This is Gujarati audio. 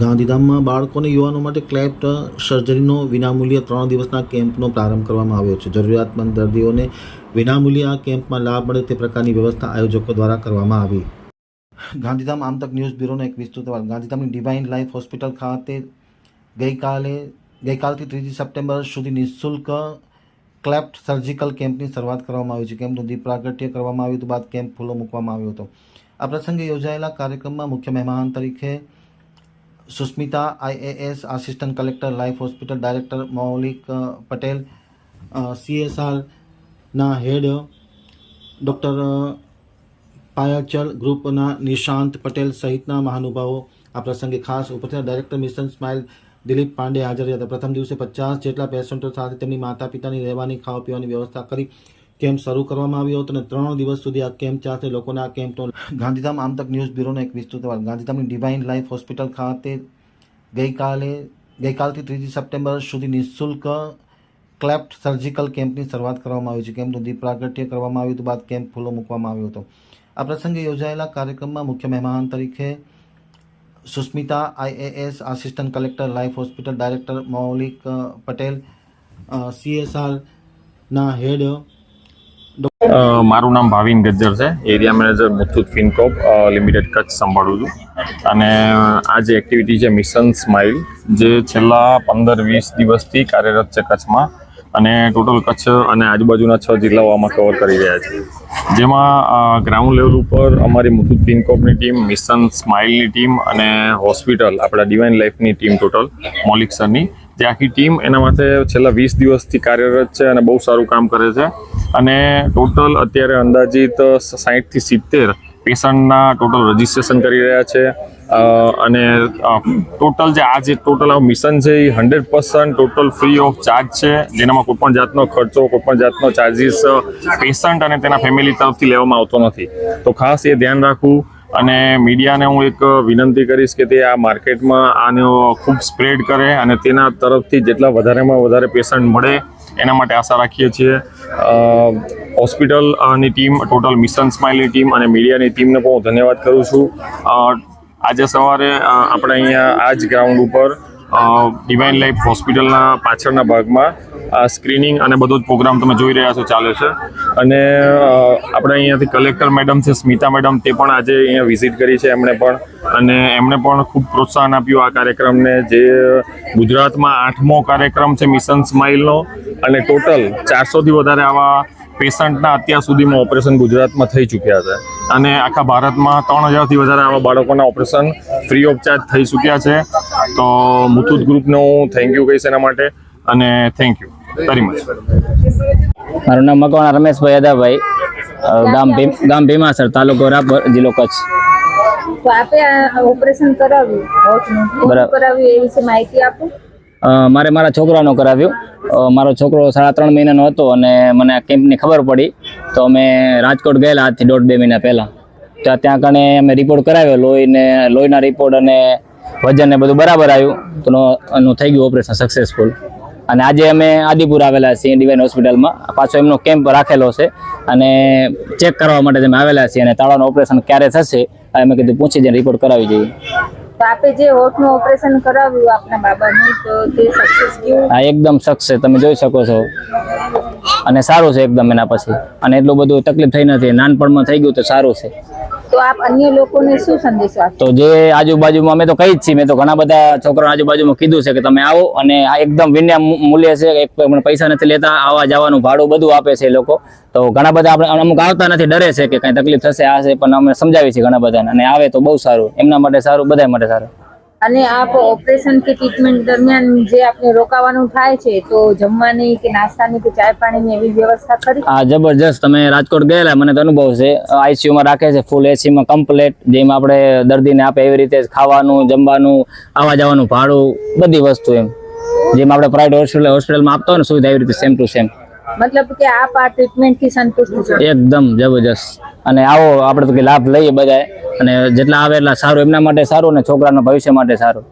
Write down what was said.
ગાંધીધામમાં બાળકો અને યુવાનો માટે ક્લેપ્ટ સર્જરીનો વિનામૂલ્ય ત્રણ દિવસના કેમ્પનો પ્રારંભ કરવામાં આવ્યો છે. જરૂરિયાતમંદ દર્દીઓને વિનામૂલ્યે આ કેમ્પમાં લાભ મળે તે પ્રકારની વ્યવસ્થા આયોજકો દ્વારા કરવામાં આવી. ગાંધીધામ આમતક ન્યૂઝ બ્યુરોનો એક વિસ્તૃત અહેવાલ. ગાંધીધામની ડિવાઇન લાઈફ હોસ્પિટલ ખાતે ગઈકાલે, ગઈકાલથી ત્રીજી સપ્ટેમ્બર સુધી નિઃશુલ્ક ક્લેપ્ટ સર્જિકલ કેમ્પની શરૂઆત કરવામાં આવી છે. કેમ્પનું દીપ પ્રાગટ્ય કરવામાં આવ્યું હતું, બાદ કેમ્પ ખુલ્લો મૂકવામાં આવ્યો હતો. આ પ્રસંગે યોજાયેલા કાર્યક્રમમાં મુખ્ય મહેમાન તરીકે Susmita IAS assistant collector, life hospital director Maulik Patel સીએસઆરના head, doctor પાયાચલ ગ્રુપના નિશાંત પટેલ સહિતના મહાનુભાવો. આ પ્રસંગે ખાસ ઉપસ્થિત director mission smile Dilip Pandey હાજર હતા. પ્રથમ દિવસે પચાસ જેટલા પેશન્ટો સાથે તેમની માતા પિતાની રહેવાની ખાવા પીવાની વ્યવસ્થા કરી કેમ્પ શરૂ કરવામાં આવ્યો હતો અને ત્રણ દિવસ સુધી આ કેમ્પ ચાલશે. લોકોને આ કેમ્પનો ગાંધીધામ આમતક ન્યૂઝ બ્યુરોનો એક વિસ્તૃત અહેવાલ. ગાંધીધામની ડિવાઇન લાઈફ હોસ્પિટલ ખાતે ગઈકાલે, ગઈકાલથી ત્રીજી સપ્ટેમ્બર સુધી નિઃશુલ્ક ક્લેપ્ટ સર્જિકલ કેમ્પની શરૂઆત કરવામાં આવી છે. કેમ્પનું દીપ પ્રાગટ્ય કરવામાં આવ્યું હતું, બાદ કેમ્પ ખુલ્લો મૂકવામાં આવ્યો હતો. આ પ્રસંગે યોજાયેલા કાર્યક્રમમાં મુખ્ય મહેમાન તરીકે Susmita IAS assistant collector life hospital director Maulik Patel સીએસઆરના head મારું નામ ભાવિન ગજ્જર છે. Area manager Muthoot Fincorp limited Kutch સંભાળું છું. અને આ જે એક્ટિવિટી છે મિશન સ્માઇલ જે છેલ્લા પંદર વીસ દિવસથી કાર્યરત છે કચ્છમાં અને ટોટલ કચ્છ અને આજુબાજુના છ જિલ્લાઓ આમાં કવર કરી રહ્યા છે. જેમાં ગ્રાઉન્ડ લેવલ ઉપર અમારી મુથુત ફિનકોપની ટીમ મિશન સ્માઇલની ટીમ અને હોસ્પિટલ આપણા ડિવાઇન લાઈફની ટીમ ટોટલ મોલિક સરની જે આખી ટીમ એના માટે છેલ્લા વીસ દિવસથી કાર્યરત છે અને બહુ સારું કામ કરે છે. અને ટોટલ અત્યારે અંદાજિત સાહીઠથી સિત્તેર પેશન્ટના ટોટલ રજિસ્ટ્રેશન કરી રહ્યા છે. અને ટોટલ જે આ જે ટોટલ આ મિશન છે એ hundred percent total free of charge છે. જેનામાં કોઈપણ જાતનો ખર્ચો કોઈપણ જાતનો ચાર્જીસ પેશન્ટ અને તેના ફેમિલી તરફથી લેવામાં આવતો નથી. તો ખાસ એ ધ્યાન રાખવું. અને મીડિયાને હું એક વિનંતી કરીશ કે તે આ માર્કેટમાં આનો ખૂબ સ્પ્રેડ કરે અને તેના તરફથી જેટલા વધારેમાં વધારે પેશન્ટ મળે, એના માટે આશા રાખીએ છીએ. હોસ્પિટલની ટીમ, ટોટલ મિશન સ્માઇલની ટીમ અને મીડિયાની ટીમને પણ હું ધન્યવાદ કરું છું. આજે સવારે આપણે અહીંયા આ જ ગ્રાઉન્ડ ઉપર ડિવાઇન લાઈફ હોસ્પિટલના પાછળના ભાગમાં સ્ક્રીનિંગ અને બધો જ પ્રોગ્રામ તમે જોઈ રહ્યા છો, ચાલે છે. અને આપણે અહીંયાથી કલેક્ટર મેડમ છે, સ્મિતા મેડમ તે પણ આજે અહીંયા વિઝિટ કરી છે એમણે પણ. અને એમણે પણ ખૂબ પ્રોત્સાહન આપ્યું આ કાર્યક્રમને, જે ગુજરાતમાં આઠમો કાર્યક્રમ છે મિશન સ્માઇલનો અને ટોટલ ચારસોથી વધારે આવા પેશન્ટના અત્યાર સુધીમાં ઓપરેશન ગુજરાતમાં થઈ ચૂક્યા છે. અને આખા ભારતમાં ત્રણ હજારથી વધારે આવા બાળકોના ઓપરેશન ફ્રી ઓફ ચાર્જ થઈ ચૂક્યા છે. તો મુથુત ગ્રુપને હું થેન્ક યુ કહીશ એના માટે અને થેન્ક યુ વેરી મચ મારું નામ મકવાણા રમેશભાઈ યાદાભાઈ ગામ ભીમ ગામ ભીમાસર તાલુકો રાપર જિલ્લો કચ્છ. તો આપે ઓપરેશન કરાવ્યું? બરાબર. કરાવ્યું એ વિશે માહિતી આપો. મારે મારા છોકરાનું કરાવ્યું. મારો છોકરો સાડા ત્રણ મહિનાનો હતો અને મને આ કેમ્પની ખબર પડી. તો અમે રાજકોટ ગયેલા આજથી દોઢ બે મહિના પહેલાં. ત્યાં ત્યાં કણે અમે રિપોર્ટ કરાવ્યો લોહીને લોહીના રિપોર્ટ અને વજન ને બધું બરાબર આવ્યું. તો એનું થઈ ગયું ઓપરેશન સક્સેસફુલ અને આજે અમે આદિપુર આવેલા છીએ ડિવાઇન હોસ્પિટલમાં પાછો એમનો કેમ્પ રાખેલો છે. અને ચેક કરવા માટે અમે આવેલા છીએ અને તાળાનું ઓપરેશન ક્યારે થશે અમે કીધું પૂછી જઈને રિપોર્ટ કરાવી જઈએ. તો આપે જે હોઠનું ઓપરેશન કરાવ્યું આપના બાબાનું તો તે સક્સેસ ગયું આ એકદમ સક્ષ છે તમે જોઈ શકો છો. અને સારું છે એકદમ એના પછી. અને એટલું બધું તકલીફ થઈ નથી. નાનપણમાં થઈ ગયું તો સારું છે. તો આપ અન્ય લોકોને શું સંદેશો આપો તો જે આજુબાજુમાં અમે તો કહી જ છીએ, મેં તો ઘણા બધા છોકરા આજુબાજુમાં કીધું છે કે તમે આવો અને આ એકદમ વિના મૂલ્ય છે, એક પૈસા નથી લેતા, આવા જવાનું ભાડું બધું આપે છે લોકો. તો ઘણા બધા આપણે અમુક આવતા નથી, ડરે છે કે કઈ તકલીફ થશે, આ છે, પણ અમે સમજાવી છીએ ઘણા બધાને. અને આવે તો બહુ સારું, એમના માટે સારું બધા માટે સારું. અને આપ ઓપરેશન કે ટ્રીટમેન્ટ દરમિયાન જે આપણે રોકાવાનું થાય છે, તો જમવાની કે નાસ્તાની કે ચાય પાણીની એવી વ્યવસ્થા કરી? હા, જબરજસ્ત. તમે રાજકોટ ગયેલા, મને તો અનુભવ છે. આઈસીયુમાં રાખે છે ફૂલ એસીમાં કમ્પ્લેટ જેમાં આપણે દર્દીને આપે એવી રીતે ખાવાનું, જમવાનું, આવવા જવાનું, ભાડું, બધી વસ્તુ એમ. જેમ આપણે પ્રાઇવેટ હોસ્પિટલ હોસ્પિટલમાં આપતા હોય ને, સુવિધા એવી રીતે સેમ ટુ સેમ મતલબ કે આપ આ ટ્રીટમેન્ટથી સંતુષ્ટ છો? એકદમ જબરજસ્ત. અને આવો આપણે તો કે લાભ લઈએ બધાએ. અને જેટલા આવે એટલા સારું. એમના માટે સારું અને છોકરાના ભવિષ્ય માટે સારું.